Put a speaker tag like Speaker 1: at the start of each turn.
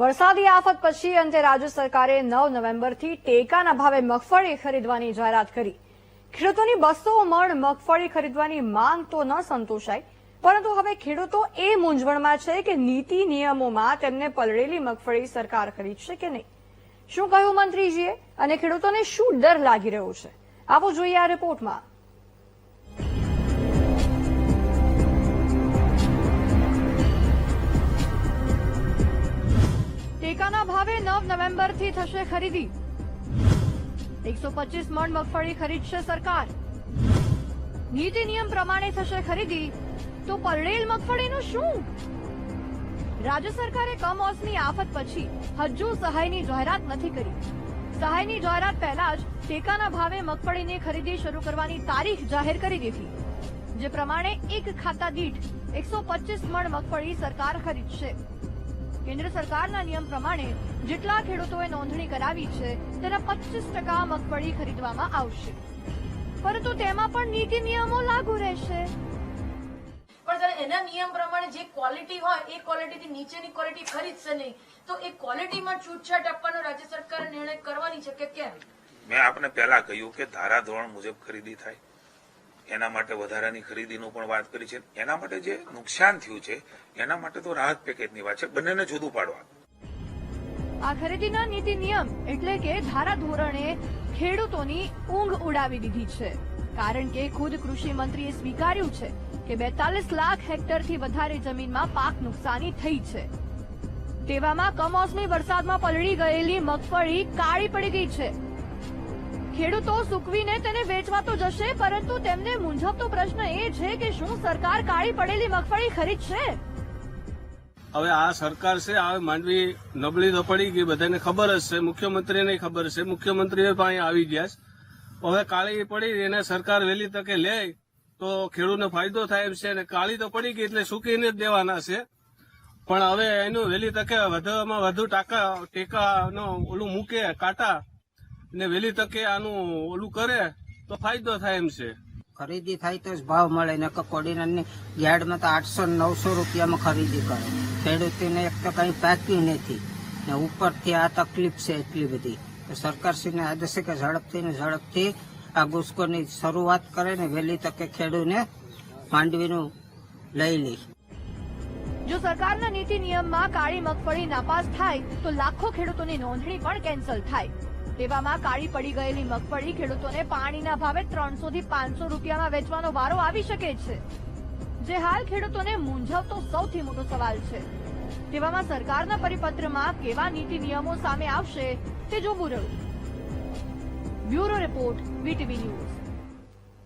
Speaker 1: વરસાદી આફત પછી અંતે રાજ્ય સરકારે નવ નવેમ્બરથી ટેકાના ભાવે મગફળી ખરીદવાની જાહેરાત કરી. ખેડૂતોની બસો મણ મગફળી ખરીદવાની માંગ તો ન સંતોષાય, પરંતુ હવે ખેડૂતો એ મૂંઝવણમાં છે કે નીતિ નિયમોમાં તેમને પલળેલી મગફળી સરકાર ખરીદશે કે નહીં. શું કહ્યું મંત્રીજીએ? અને ખેડૂતોને શું ડર લાગી રહ્યો છે? આવો જોઈએ આ રિપોર્ટમાં. ટેકાના ભાવે નવ નવેમ્બરથી થશે ખરીદી. એકસો પચીસ મણ મગફળી ખરીદશે સરકાર. નીતિ નિયમ પ્રમાણે થશે ખરીદી. તો પલળેલ મગફળીનું શું? રાજ્ય સરકારે કમોસમી આફત પછી હજુ સહાયની જાહેરાત નથી કરી. સહાયની જાહેરાત પહેલા જ ટેકાના ભાવે મગફળીની ખરીદી શરૂ કરવાની તારીખ જાહેર કરી દીધી. જે પ્રમાણે એક ખાતા દીઠ એકસો પચીસ મણ મગફળી સરકાર ખરીદશે. કેન્દ્ર સરકારના નિયમ પ્રમાણે જેટલા ખેડૂતોએ નોંધણી કરાવી છે તેના પચીસ ટકા મગફળી ખરીદવામાં આવશે. પરંતુ તેમાં પણ નીતિ નિયમો લાગુ રહેશે.
Speaker 2: પણ જ્યારે એના નિયમ પ્રમાણે જે ક્વોલિટી હોય એ ક્વોલિટીથી નીચેની ક્વોલિટી ખરીદશે નહીં તો એ ક્વોલિટીમાં છૂટછાટ આપવાનો રાજ્ય સરકારે નિર્ણય કરવાની છે કે કેમ?
Speaker 3: મેં આપને પહેલા કહ્યું કે ધારાધોરણ મુજબ ખરીદી થાય. એના માટે વધારાની ખરીદીનું પણ વાત કરી છે. એના માટે જે નુકસાન થયું છે, એના માટે તો રાહત પેકેજની વાત છે. બંનેને જુદું પાડવા.
Speaker 1: આ ખરીદીના નીતિ નિયમ એટલે કે ધારા ધોરણે ખેડૂતોની ઊંઘ ઉડાવી દીધી છે. કારણ કે ખુદ કૃષિ મંત્રીએ સ્વીકાર્યું છે કે બેતાલીસ લાખ હેક્ટરથી વધારે જમીનમાં પાક નુકસાની થઈ છે. તેવામાં કમોસમી વરસાદમાં પલળી ગયેલી મગફળી કાળી પડી ગઈ છે. ખેડૂતો સૂકવીને તેને વેચવા તો જશે, પરંતુ તેમને મૂંઝવતો પ્રશ્ન એ છે કે શું સરકાર કાળી પડેલી મગફળી ખરીદશે
Speaker 4: હવે આ સરકાર છે, આ માંડવી નબળી તો પડી ગઈ, બધાને ખબર જ છે, મુખ્યમંત્રીને ખબર છે મુખ્યમંત્રી પણ આવી ગયા છે. હવે કાળી પડી એને સરકાર વહેલી તકે લે, તો ખેડૂતને ફાયદો થાય એમ છે, અને કાળી તો પડી ગઈ એટલે સૂકીને જ દેવાના છે. પણ હવે એનું વહેલી તકે વધુમાં વધુ ટાકા, ટેકાનો ઓલું મૂકે, કાંટા ને વહેલી તકે આનું ઓલું કરે તો ફાયદો થાય એમ છે.
Speaker 5: ખરીદી થાય તો જ ભાવ મળે ને કોડીનારની યાર્ડમાં તો આઠસો નવસો રૂપિયામાં ખરીદી કરે. ખેડૂતોને એક તો કંઈ પાકી નથી ને ઉપરથી આ તકલીફ છે એટલી બધી. તો સરકારશ્રીને આદેશ છે કે ઝડપથી ને ઝડપથી આ ગુસ્કોની શરૂઆત કરે ને વહેલી તકે ખેડૂને માંડવીનું લઈ લે.
Speaker 1: જો સરકારના નીતિ નિયમમાં કાળી મગફળી નાપાસ થાય તો લાખો ખેડૂતોની નોંધણી પણ કેન્સલ થાય. તેવામાં કાળી પડી ગયેલી મગફળી ખેડૂતોને પાણીના ભાવે ત્રણસો થી પાંચસો રૂપિયામાં વેચવાનો વારો આવી શકે છે. જે હાલ ખેડૂતોને મૂંઝવતો સૌથી મોટો સવાલ છે. તેવામાં સરકારના પરિપત્રમાં કેવા નીતિ નિયમો સામે આવશે તે જોવું રહ્યું. Bureau report, VTV news.